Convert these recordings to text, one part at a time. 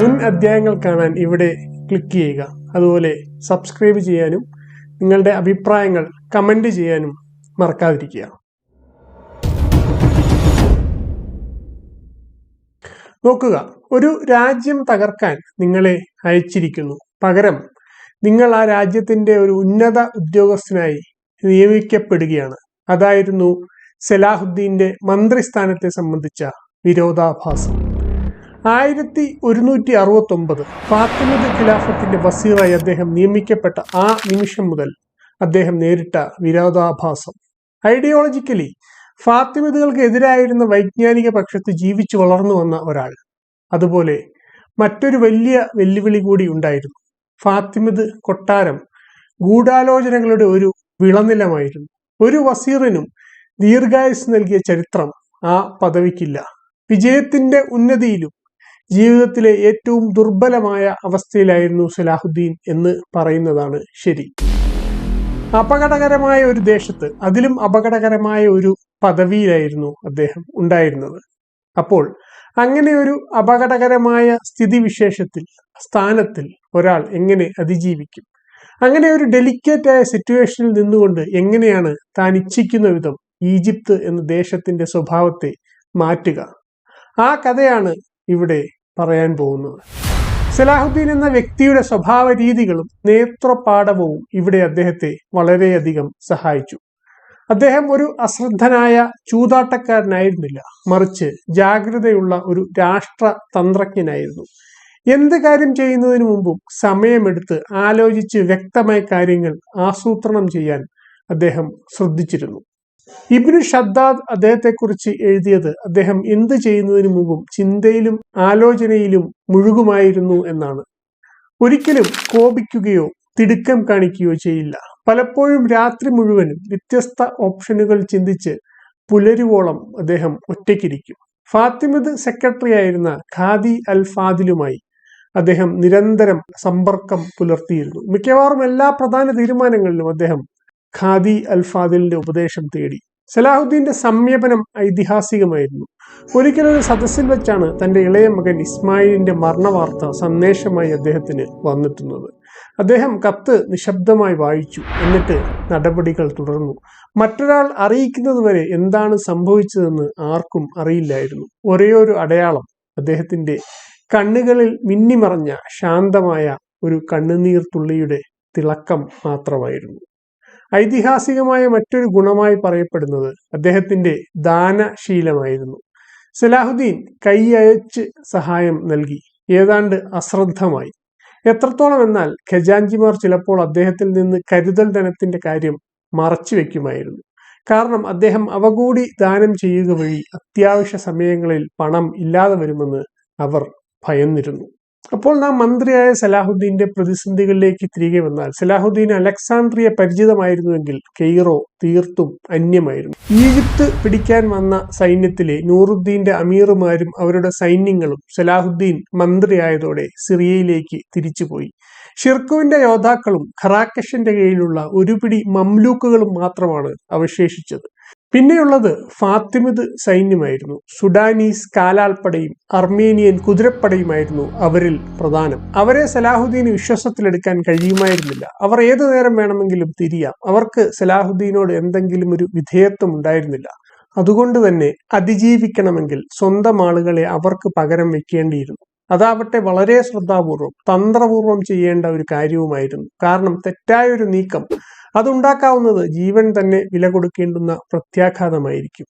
മുൻ അധ്യായങ്ങൾ കാണാൻ ഇവിടെ ക്ലിക്ക് ചെയ്യുക. അതുപോലെ സബ്സ്ക്രൈബ് ചെയ്യാനും നിങ്ങളുടെ അഭിപ്രായങ്ങൾ കമന്റ് ചെയ്യാനും മറക്കാതിരിക്കുക. നോക്കുക ഒരു രാജ്യം തകർക്കാൻ നിങ്ങളെ അയച്ചിരിക്കുന്നു. പകരം നിങ്ങൾ ആ രാജ്യത്തിന്റെ ഒരു ഉന്നത ഉദ്യോഗസ്ഥനായി നിയമിക്കപ്പെടുകയാണ്. അതായിരുന്നു സലാഹുദ്ദീന്റെ മന്ത്രിസ്ഥാനത്തെ സംബന്ധിച്ച വിരോധാഭാസം. ആയിരത്തി ഒരുന്നൂറ്റി അറുപത്തി ഒമ്പത് ഫാത്തിമദ് ഖിലാഫത്തിന്റെ വസീറായി അദ്ദേഹം നിയമിക്കപ്പെട്ട ആ നിമിഷം മുതൽ അദ്ദേഹം നേരിട്ട വിരോധാഭാസം. ഐഡിയോളജിക്കലി ഫാത്തിമതുകൾക്ക് എതിരായിരുന്ന വൈജ്ഞാനിക പക്ഷത്ത് ജീവിച്ചു വളർന്നു വന്ന ഒരാൾ. അതുപോലെ മറ്റൊരു വലിയ വെല്ലുവിളി കൂടി ഉണ്ടായിരുന്നു. ഫാത്തിമത് കൊട്ടാരം ഗൂഢാലോചനകളുടെ ഒരു വിളനിലമായിരുന്നു. ഒരു വസീറിനും ദീർഘായുസ് നൽകിയ ചരിത്രം ആ പദവിക്കില്ല. വിജയത്തിന്റെ ഉന്നതിയിലും ജീവിതത്തിലെ ഏറ്റവും ദുർബലമായ അവസ്ഥയിലായിരുന്നു സലാഹുദ്ദീൻ എന്ന് പറയുന്നതാണ് ശരി. അപകടകരമായ ഒരു ദേശത്ത് അതിലും അപകടകരമായ ഒരു പദവിയിലായിരുന്നു അദ്ദേഹം ഉണ്ടായിരുന്നത്. അപ്പോൾ അങ്ങനെ ഒരു അപകടകരമായ സ്ഥിതിവിശേഷത്തിൽ സ്ഥാനത്തിൽ ഒരാൾ എങ്ങനെ അതിജീവിക്കും? അങ്ങനെ ഒരു ഡെലിക്കേറ്റ് ആയ സിറ്റുവേഷനിൽ നിന്നുകൊണ്ട് എങ്ങനെയാണ് താൻ ഇച്ഛിക്കുന്ന വിധം ഈജിപ്ത് എന്ന ദേശത്തിന്റെ സ്വഭാവത്തെ മാറ്റുക? ആ കഥയാണ് ഇവിടെ പറയാൻ പോകുന്നത്. സലാഹുദ്ദീൻ എന്ന വ്യക്തിയുടെ സ്വഭാവ രീതികളും നേത്രപാഠവും ഇവിടെ അദ്ദേഹത്തെ വളരെയധികം സഹായിച്ചു. അദ്ദേഹം ഒരു അശ്രദ്ധനായ ചൂതാട്ടക്കാരനായിരുന്നില്ല. മറിച്ച് ജാഗ്രതയുള്ള ഒരു രാഷ്ട്ര തന്ത്രജ്ഞനായിരുന്നു എന്ത് കാര്യം ചെയ്യുന്നതിന് മുമ്പും സമയമെടുത്ത് ആലോചിച്ച് വ്യക്തമായ കാര്യങ്ങൾ ആസൂത്രണം ചെയ്യാൻ അദ്ദേഹം ശ്രദ്ധിച്ചിരുന്നു. ഇബ്നു ഷദ്ദാദ് അദ്ദേഹത്തെക്കുറിച്ച് എഴുതിയത് അദ്ദേഹം എന്ത് ചെയ്യുന്നതിന് മുമ്പും ചിന്തയിലും ആലോചനയിലും മുഴുകുമായിരുന്നു എന്നാണ്. ഒരിക്കലും കോപിക്കുകയോ തിടുക്കം കാണിക്കുകയോ ചെയ്യില്ല. പലപ്പോഴും രാത്രി മുഴുവനും വ്യത്യസ്ത ഓപ്ഷനുകൾ ചിന്തിച്ച് പുലരുവോളം അദ്ദേഹം ഒറ്റയ്ക്കിരിക്കും. ഫാത്തിമദ് സെക്രട്ടറി ആയിരുന്ന ഖാദി അൽ ഫാദിലുമായി അദ്ദേഹം നിരന്തരം സമ്പർക്കം പുലർത്തിയിരുന്നു. മിക്കവാറും എല്ലാ പ്രധാന തീരുമാനങ്ങളിലും അദ്ദേഹം ഖാദി അൽഫാദിലിന്റെ ഉപദേശം തേടി. സലാഹുദ്ദീന്റെ സംയമനം ഐതിഹാസികമായിരുന്നു. ഒരിക്കലൊരു സദസ്സിൽ വെച്ചാണ് തന്റെ ഇളയ മകൻ ഇസ്മായിലിന്റെ മരണവാർത്ത സന്ദേശമായി അദ്ദേഹത്തിന് വന്നെത്തുന്നത് അദ്ദേഹം കത്ത് നിശബ്ദമായി വായിച്ചു. എന്നിട്ട് നടപടികൾ തുടർന്നു. മറ്റൊരാൾ അറിയിക്കുന്നതുവരെ എന്താണ് സംഭവിച്ചതെന്ന് ആർക്കും അറിയില്ലായിരുന്നു. ഒരേയൊരു അടയാളം അദ്ദേഹത്തിന്റെ കണ്ണുകളിൽ മിന്നിമറഞ്ഞ ശാന്തമായ ഒരു കണ്ണുനീർ തുള്ളിയുടെ തിളക്കം മാത്രമായിരുന്നു. ഐതിഹാസികമായ മറ്റൊരു ഗുണമായി പറയപ്പെടുന്നത് അദ്ദേഹത്തിന്റെ ദാനശീലമായിരുന്നു. സലാഹുദ്ദീൻ കൈയയച്ച് സഹായം നൽകി. ഏതാണ്ട് അശ്രദ്ധമായി. എത്രത്തോളം എന്നാൽ ഖജാൻജിമാർ ചിലപ്പോൾ അദ്ദേഹത്തിൽ നിന്ന് കരുതൽ ധനത്തിന്റെ കാര്യം മറച്ചു വെക്കുമായിരുന്നു കാരണം അദ്ദേഹം അവ കൂടി ദാനം ചെയ്യുക വഴി അത്യാവശ്യ സമയങ്ങളിൽ പണം ഇല്ലാതെ വരുമെന്ന് അവർ ഭയന്നിരുന്നു. അപ്പോൾ നാം മന്ത്രിയായ സലാഹുദ്ദീന്റെ പ്രതിസന്ധികളിലേക്ക് തിരികെ വന്നാൽ സലാഹുദ്ദീൻ അലക്സാണ്ട്രിയ പരിചിതമായിരുന്നുവെങ്കിൽ കെയ്റോ തീർത്തും അന്യമായിരുന്നു. ഈജിപ്ത് പിടിക്കാൻ വന്ന സൈന്യത്തിലെ നൂറുദ്ദീന്റെ അമീറുമാരും അവരുടെ സൈന്യങ്ങളും സലാഹുദ്ദീൻ മന്ത്രിയായതോടെ സിറിയയിലേക്ക് തിരിച്ചുപോയി. ഷിർക്കുവിന്റെ യോദ്ധാക്കളും ഖറാക്കഷിന്റെ കീഴിലുള്ള ഒരുപിടി മംലൂക്കുകളും മാത്രമാണ് അവശേഷിച്ചത്. പിന്നെയുള്ളത് ഫാത്തിമിദ് സൈന്യമായിരുന്നു. സുഡാനീസ് കാലാൾപ്പടയും അർമേനിയൻ കുതിരപ്പടയുമായിരുന്നു അവരിൽ പ്രധാനം. അവരെ സലാഹുദ്ദീന് വിശ്വാസത്തിലെടുക്കാൻ കഴിയുമായിരുന്നില്ല. അവർ ഏതു നേരം വേണമെങ്കിലും തിരിയാം. അവർക്ക് സലാഹുദ്ദീനോട് എന്തെങ്കിലും ഒരു വിധേയത്വം ഉണ്ടായിരുന്നില്ല അതുകൊണ്ട് തന്നെ അതിജീവിക്കണമെങ്കിൽ സ്വന്തം ആളുകളെ അവർക്ക് പകരം വെക്കേണ്ടിയിരുന്നു അതാവട്ടെ വളരെ ശ്രദ്ധാപൂർവം തന്ത്രപൂർവം ചെയ്യേണ്ട ഒരു കാര്യവുമായിരുന്നു. കാരണം തെറ്റായ ഒരു നീക്കം അതുണ്ടാക്കാവുന്നത് ജീവൻ തന്നെ വില കൊടുക്കേണ്ടുന്ന പ്രത്യാഘാതമായിരിക്കും.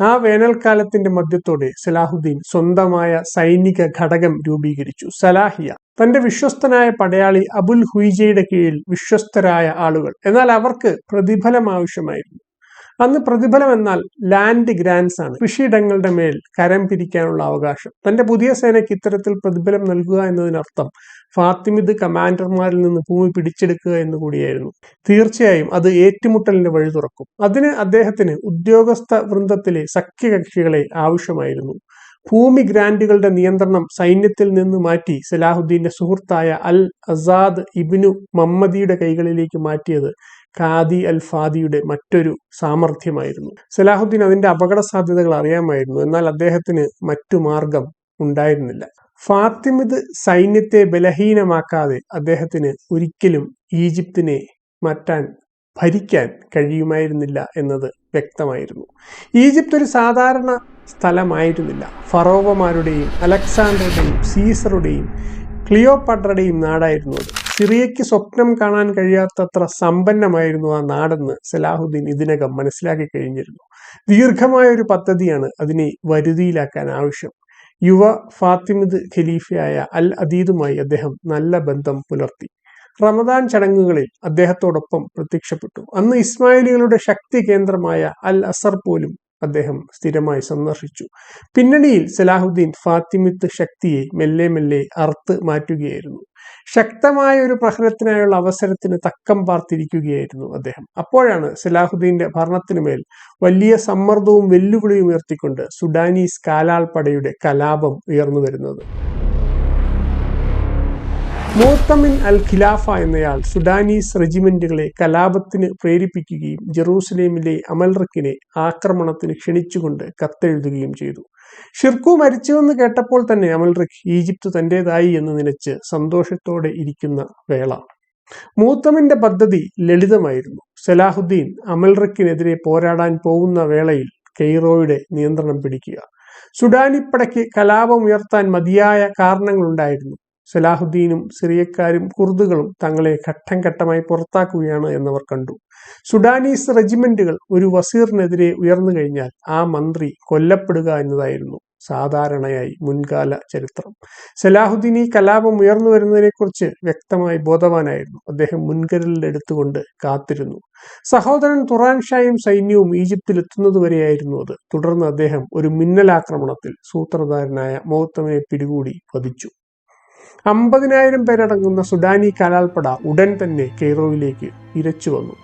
ആ വേനൽക്കാലത്തിന്റെ മധ്യത്തോടെ സലാഹുദ്ദീൻ സ്വന്തമായ സൈനിക ഘടകം രൂപീകരിച്ചു. സലാഹിയ തന്റെ വിശ്വസ്തനായ പടയാളി അബുൽ ഹുയിജയുടെ കീഴിൽ വിശ്വസ്തരായ ആളുകൾ. എന്നാൽ അവർക്ക് പ്രതിഫലം ആവശ്യമായിരുന്നു. അന്ന് പ്രതിഫലം എന്നാൽ ലാൻഡ് ഗ്രാൻസ് ആണ്. കൃഷിയിടങ്ങളുടെ മേൽ കരം പിരിക്കാനുള്ള അവകാശം. തന്റെ പുതിയ സേനയ്ക്ക് ഇത്തരത്തിൽ പ്രതിഫലം നൽകുക എന്നതിനർത്ഥം ഫാത്തിമിദ് കമാൻഡർമാരിൽ നിന്ന് ഭൂമി പിടിച്ചെടുക്കുക എന്ന് കൂടിയായിരുന്നു. തീർച്ചയായും അത് ഏറ്റുമുട്ടലിന്റെ വഴി തുറക്കും. അതിന് അദ്ദേഹത്തിന് ഉദ്യോഗസ്ഥ വൃന്ദത്തിലെ സഖ്യകക്ഷികളെ ആവശ്യമായിരുന്നു. ഭൂമി ഗ്രാൻഡുകളുടെ നിയന്ത്രണം സൈന്യത്തിൽ നിന്ന് മാറ്റി സലാഹുദ്ദീന്റെ സുഹൃത്തായ അൽ അസാദ് ഇബിനു മമ്മദിയുടെ കൈകളിലേക്ക് മാറ്റിയത് ഖാദി അൽ ഫാദിയുടെ മറ്റൊരു സാമർഥ്യമായിരുന്നു. സലാഹുദ്ദീൻ അതിന്റെ അപകട സാധ്യതകൾ അറിയാമായിരുന്നു. എന്നാൽ അദ്ദേഹത്തിന് മറ്റു മാർഗം ഉണ്ടായിരുന്നില്ല. ഫാത്തിമിദ് സൈന്യത്തെ ബലഹീനമാക്കാതെ അദ്ദേഹത്തിന് ഒരിക്കലും ഈജിപ്തിനെ മാറ്റാൻ ഭരിക്കാൻ കഴിയുമായിരുന്നില്ല എന്നത് വ്യക്തമായിരുന്നു. ഈജിപ്ത് ഒരു സാധാരണ സ്ഥലമായിരുന്നില്ല. ഫറോവമാരുടെയും അലക്സാണ്ടറുടെയും സീസറുടെയും ക്ലിയോപാട്രയുടെയും നാടായിരുന്നു അത്. സിറിയയ്ക്ക് സ്വപ്നം കാണാൻ കഴിയാത്തത്ര സമ്പന്നമായിരുന്നു ആ നാടെന്ന് സലാഹുദ്ദീൻ ഇതിനകം മനസ്സിലാക്കി കഴിഞ്ഞിരുന്നു. ദീർഘമായ ഒരു പദ്ധതിയാണ് അതിനെ വരുതിയിലാക്കാൻ ആവശ്യം. യുവ ഫാത്തിമിദ് ഖലീഫയായ അൽ അദീദുമായി അദ്ദേഹം നല്ല ബന്ധം പുലർത്തി. റമദാൻ ചടങ്ങുകളിൽ അദ്ദേഹത്തോടൊപ്പം പ്രത്യക്ഷപ്പെട്ടു. അന്ന് ഇസ്മായിലികളുടെ ശക്തി കേന്ദ്രമായ അൽ അസർ പോലും അദ്ദേഹം സ്ഥിരമായി സന്ദർശിച്ചു. പിന്നണിയിൽ സലാഹുദ്ദീൻ ഫാത്തിമിത്ത് ശക്തിയെ മെല്ലെ മെല്ലെ അറുത്ത് മാറ്റുകയായിരുന്നു. ശക്തമായ ഒരു പ്രഹരത്തിനായുള്ള അവസരത്തിന് തക്കം പാർത്തിരിക്കുകയായിരുന്നു അദ്ദേഹം. അപ്പോഴാണ് സലാഹുദ്ദീന്റെ ഭരണത്തിനുമേൽ വലിയ സമ്മർദ്ദവും വെല്ലുവിളിയും ഉയർത്തിക്കൊണ്ട് സുഡാനീസ് കാലാൾപ്പടയുടെ കലാപം ഉയർന്നു വരുന്നത്. മൂത്തമിൻ അൽ ഖിലാഫ എന്നയാൾ സുഡാനീസ് റെജിമെന്റുകളെ കലാപത്തിന് പ്രേരിപ്പിക്കുകയും ജെറൂസലേമിലെ അമൽറക്കിനെ ആക്രമണത്തിന് ക്ഷണിച്ചുകൊണ്ട് കത്തെഴുതുകയും ചെയ്തു. ഷിർക്കു മരിച്ചുവെന്ന് കേട്ടപ്പോൾ തന്നെ അമൽറഖ് ഈജിപ്ത് തന്റേതായി എന്ന് നിലച്ച് സന്തോഷത്തോടെ ഇരിക്കുന്ന വേള. മൂത്തമിന്റെ പദ്ധതി ലളിതമായിരുന്നു. സലാഹുദ്ദീൻ അമൽറക്കിനെതിരെ പോരാടാൻ പോകുന്ന വേളയിൽ കെയ്റോയുടെ നിയന്ത്രണം പിടിക്കുക. സുഡാനിപ്പടയ്ക്ക് കലാപം ഉയർത്താൻ മതിയായ കാരണങ്ങളുണ്ടായിരുന്നു. സലാഹുദ്ദീനും സിറിയക്കാരും കുർദുകളും തങ്ങളെ ഘട്ടം ഘട്ടമായി പുറത്താക്കുകയാണ് എന്നവർ കണ്ടു. സുഡാനീസ് റെജിമെന്റുകൾ ഒരു വസീറിനെതിരെ ഉയർന്നു കഴിഞ്ഞാൽ ആ മന്ത്രി കൊല്ലപ്പെടുക എന്നതായിരുന്നു സാധാരണയായി മുൻകാല ചരിത്രം. സലാഹുദ്ദീൻ ഈ കലാപം ഉയർന്നു വരുന്നതിനെക്കുറിച്ച് വ്യക്തമായി ബോധവാനായിരുന്നു. അദ്ദേഹം മുൻകരുതലെടുത്തുകൊണ്ട് കാത്തിരുന്നു. സഹോദരൻ തുറാൻ ഷായും സൈന്യവും ഈജിപ്തിൽ എത്തുന്നതുവരെയായിരുന്നു അത്. തുടർന്ന് അദ്ദേഹം ഒരു മിന്നലാക്രമണത്തിൽ സൂത്രധാരനായ മൗത്തമയെ പിടികൂടി വധിച്ചു. അമ്പതിനായിരം പേരടങ്ങുന്ന സുഡാനി കലാൽപ്പട ഉടൻ തന്നെ കെയ്റോയിലേക്ക് ഇരച്ചു വന്നു.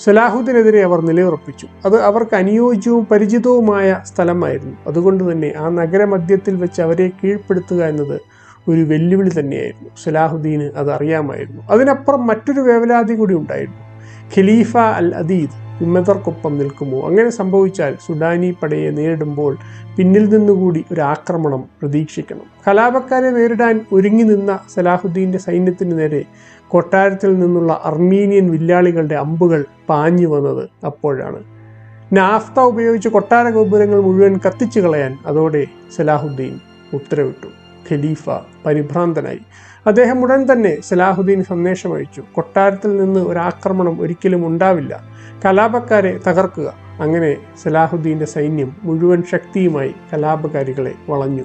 സലാഹുദ്ദിനെതിരെ അവർ നിലയുറപ്പിച്ചു. അത് അവർക്ക് അനുയോജ്യവും പരിചിതവുമായ സ്ഥലമായിരുന്നു. അതുകൊണ്ട് തന്നെ ആ നഗരമധ്യത്തിൽ വെച്ച് അവരെ കീഴ്പ്പെടുത്തുക എന്നത് ഒരു വെല്ലുവിളി തന്നെയായിരുന്നു. സലാഹുദ്ദീന് അത് അറിയാമായിരുന്നു. അതിനപ്പുറം മറ്റൊരു വേവലാതി കൂടി ഉണ്ടായിരുന്നു. ഖലീഫ അൽ അദീദ് വിമതർക്കൊപ്പം നിൽക്കുമോ? അങ്ങനെ സംഭവിച്ചാൽ സുഡാനി പടയെ നേരിടുമ്പോൾ പിന്നിൽ നിന്നുകൂടി ഒരു ആക്രമണം പ്രതീക്ഷിക്കണം. കലാപക്കാരെ നേരിടാൻ ഒരുങ്ങി നിന്ന സലാഹുദ്ദീന്റെ സൈന്യത്തിന് നേരെ കൊട്ടാരത്തിൽ നിന്നുള്ള അർമീനിയൻ വില്ലാളികളുടെ അമ്പുകൾ പാഞ്ഞു വന്നത് അപ്പോഴാണ്. നാഫ്ത ഉപയോഗിച്ച് കൊട്ടാര ഗോപുരങ്ങൾ മുഴുവൻ കത്തിച്ചു കളയാൻ അതോടെ സലാഹുദ്ദീൻ ഉത്തരവിട്ടു. ഖലീഫ പരിഭ്രാന്തനായി. അദ്ദേഹം ഉടൻ തന്നെ സലാഹുദ്ദീൻ സന്ദേശം അയച്ചു. കൊട്ടാരത്തിൽ നിന്ന് ഒരാക്രമണം ഒരിക്കലും ഉണ്ടാവില്ല. കലാപക്കാരെ തകർക്കുക. അങ്ങനെ സലാഹുദ്ദീന്റെ സൈന്യം മുഴുവൻ ശക്തിയുമായി കലാപകാരികളെ വളഞ്ഞു.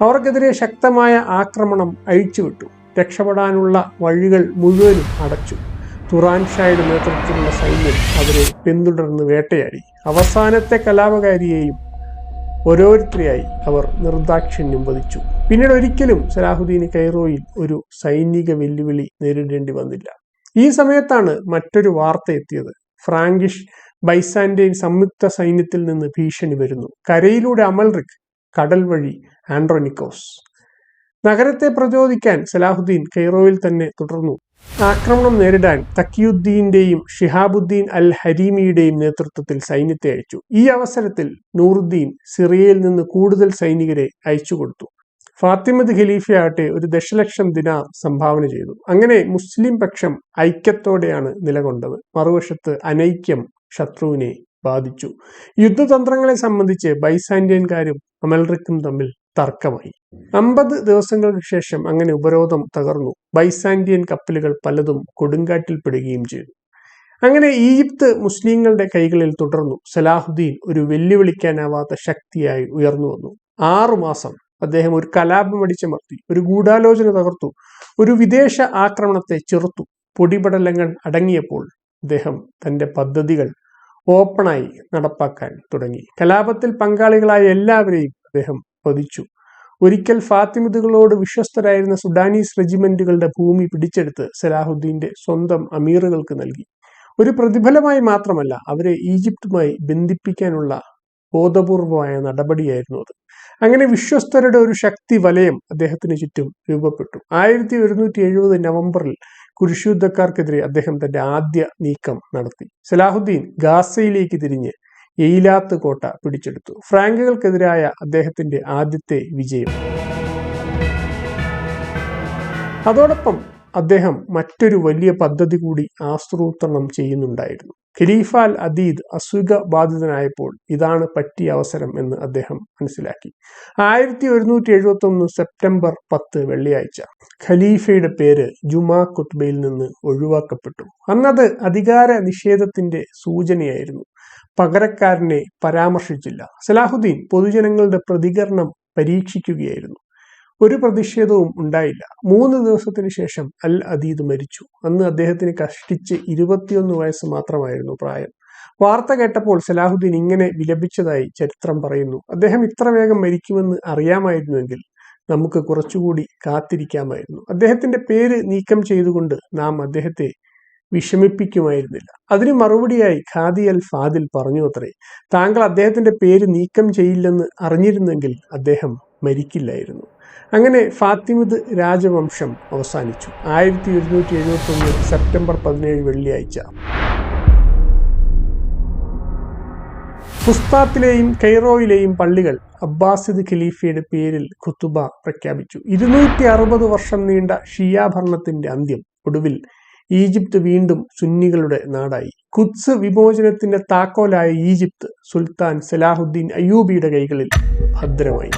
അവർക്കെതിരെ ശക്തമായ ആക്രമണം അഴിച്ചുവിട്ടു. രക്ഷപ്പെടാനുള്ള വഴികൾ മുഴുവനും അടച്ചു. തുറാൻ ഷായുടെ നേതൃത്വത്തിലുള്ള സൈന്യം അവരെ പിന്തുടർന്ന് വേട്ടയാടി. അവസാനത്തെ കലാപകാരിയെയും ഓരോരുത്തരെയായി അവർ നിർദാക്ഷിണ്യം വധിച്ചു. പിന്നീട് ഒരിക്കലും സലാഹുദ്ദീൻ കൈറോയിൽ ഒരു സൈനിക വെല്ലുവിളി നേരിടേണ്ടി വന്നില്ല. ഈ സമയത്താണ് മറ്റൊരു വാർത്ത എത്തിയത്. ഫ്രാങ്കിഷ് ബൈസാന്റെ സംയുക്ത സൈന്യത്തിൽ നിന്ന് ഭീഷണി വരുന്നു. കരയിലൂടെ അമൽറിക് കടൽ വഴി ആൻഡ്രോനിക്കോസ്. നഗരത്തെ പ്രചോദിക്കാൻ സലാഹുദ്ദീൻ കെയ്റോയിൽ തന്നെ തുടർന്നു. ആക്രമണം നേരിടാൻ തക്കിയുദ്ദീന്റെയും ഷിഹാബുദ്ദീൻ അൽ ഹരീമിയുടെയും നേതൃത്വത്തിൽ സൈന്യത്തെ അയച്ചു. ഈ അവസരത്തിൽ നൂറുദ്ദീൻ സിറിയയിൽ നിന്ന് കൂടുതൽ സൈനികരെ അയച്ചു കൊടുത്തു. ഫാത്തിമദ് ഖലീഫയാകട്ടെ ഒരു ദശലക്ഷം ദിനാർ സംഭാവന ചെയ്തു. അങ്ങനെ മുസ്ലിം പക്ഷം ഐക്യത്തോടെയാണ് നിലകൊണ്ടത്. മറുവശത്ത് അനൈക്യം ശത്രുവിനെ ബാധിച്ചു. യുദ്ധതന്ത്രങ്ങളെ സംബന്ധിച്ച് ബൈസാൻഡ്യൻകാരും അമൽറിക്കും തമ്മിൽ തർക്കമായി. അമ്പത് ദിവസങ്ങൾക്ക് ശേഷം അങ്ങനെ ഉപരോധം തകർന്നു. ബൈസാന്റിയൻ കപ്പലുകൾ പലതും കൊടുങ്കാറ്റിൽപ്പെടുകയും ചെയ്തു. അങ്ങനെ ഈജിപ്ത് മുസ്ലിങ്ങളുടെ കൈകളിൽ തുടർന്നു. സലാഹുദ്ദീൻ ഒരു വെല്ലുവിളിക്കാനാവാത്ത ശക്തിയായി ഉയർന്നു വന്നു. ആറുമാസം അദ്ദേഹം ഒരു കലാപം അടിച്ചമർത്തി ഒരു ഗൂഢാലോചന തകർത്തു ഒരു വിദേശ ആക്രമണത്തെ ചെറുത്തു. പൊടിപടലങ്ങൾ അടങ്ങിയപ്പോൾ അദ്ദേഹം തന്റെ പദ്ധതികൾ ഓപ്പണായി നടപ്പാക്കാൻ തുടങ്ങി. കലാപത്തിൽ പങ്കാളികളായ എല്ലാവരെയും അദ്ദേഹം വധിച്ചു ഒരിക്കൽ ഫാത്തിമിദുകളോട് വിശ്വസ്തരായിരുന്ന സുഡാനീസ് റെജിമെന്റുകളുടെ ഭൂമി പിടിച്ചെടുത്ത് സലാഹുദ്ദീന്റെ സ്വന്തം അമീറുകൾക്ക് നൽകി. ഒരു പ്രതിഫലമായി മാത്രമല്ല അവരെ ഈജിപ്തുമായി ബന്ധിപ്പിക്കാനുള്ള ബോധപൂർവമായ നടപടിയായിരുന്നു അത്. അങ്ങനെ വിശ്വസ്തരുടെ ഒരു ശക്തി വലയം അദ്ദേഹത്തിന് ചുറ്റും രൂപപ്പെട്ടു. ആയിരത്തി ഒരുന്നൂറ്റി എഴുപത് നവംബറിൽ കുരിശുദ്ധക്കാർക്കെതിരെ അദ്ദേഹം തന്റെ ആദ്യ നീക്കം നടത്തി. സലാഹുദ്ദീൻ ഗാസയിലേക്ക് തിരിഞ്ഞ് എയിലാത്ത് കോട്ട പിടിച്ചെടുത്തു. ഫ്രാങ്കുകൾക്കെതിരായ അദ്ദേഹത്തിന്റെ ആദ്യത്തെ വിജയം. അതോടൊപ്പം അദ്ദേഹം മറ്റൊരു വലിയ പദ്ധതി കൂടി ആസൂത്രണം ചെയ്യുന്നുണ്ടായിരുന്നു. ഖലീഫ അൽ അദീദ് അസുഖ ബാധിതനായപ്പോൾ ഇതാണ് പറ്റിയ അവസരം എന്ന് അദ്ദേഹം മനസ്സിലാക്കി. ആയിരത്തി ഒരുന്നൂറ്റി എഴുപത്തി ഒന്ന് സെപ്റ്റംബർ പത്ത് വെള്ളിയാഴ്ച ഖലീഫയുടെ പേര് ജുമാ കുത്ബയിൽ നിന്ന് ഒഴിവാക്കപ്പെട്ടു. അന്നത് അധികാര നിഷേധത്തിന്റെ സൂചനയായിരുന്നു. പകരക്കാരനെ പരാമർശിച്ചില്ല. സലാഹുദ്ദീൻ പൊതുജനങ്ങളുടെ പ്രതികരണം പരീക്ഷിക്കുകയായിരുന്നു. ഒരു പ്രതിഷേധവും ഉണ്ടായില്ല. മൂന്ന് ദിവസത്തിന് ശേഷം അൽ അദീദ് മരിച്ചു. അന്ന് അദ്ദേഹത്തിന് കഷ്ടിച്ച് ഇരുപത്തിയൊന്ന് വയസ്സ് മാത്രമായിരുന്നു പ്രായം. വാർത്ത കേട്ടപ്പോൾ സലാഹുദ്ദീൻ ഇങ്ങനെ വിലപിച്ചതായി ചരിത്രം പറയുന്നു. അദ്ദേഹം ഇത്ര വേഗം മരിക്കുമെന്ന് അറിയാമായിരുന്നുവെങ്കിൽ നമുക്ക് കുറച്ചുകൂടി കാത്തിരിക്കാമായിരുന്നു. അദ്ദേഹത്തിന്റെ പേര് നീക്കം ചെയ്തുകൊണ്ട് നാം അദ്ദേഹത്തെ വിഷമിപ്പിക്കുമായിരുന്നില്ല. അതിന് മറുപടിയായി ഖാദി അൽ ഫാദിൽ പറഞ്ഞു അത്രേ താങ്കൾ അദ്ദേഹത്തിന്റെ പേര് നീക്കം ചെയ്യില്ലെന്ന് അറിഞ്ഞിരുന്നെങ്കിൽ അദ്ദേഹം മരിക്കില്ലായിരുന്നു. അങ്ങനെ ഫാത്തിമദ് രാജവംശം അവസാനിച്ചു. ആയിരത്തി ഒരുന്നൂറ്റി എഴുപത്തി സെപ്റ്റംബർ പതിനേഴ് വെള്ളിയാഴ്ച. ഫുസ്താത്തിലെയും കൈറോയിലെയും പള്ളികൾ അബ്ബാസിദ് ഖലീഫയുടെ പേരിൽ ഖുത്തുബ പ്രഖ്യാപിച്ചു. ഇരുന്നൂറ്റി അറുപത് വർഷം നീണ്ട ഷിയാ ഭരണത്തിന്റെ അന്ത്യം ഒടുവിൽ ഈജിപ്ത് വീണ്ടും സുന്നികളുടെ നാടായി. കുത്സ് വിമോചനത്തിന്റെ താക്കോലായ ഈജിപ്ത് സുൽത്താൻ സലാഹുദ്ദീൻ അയ്യൂബിയുടെ കൈകളിൽ ഭദ്രമായി.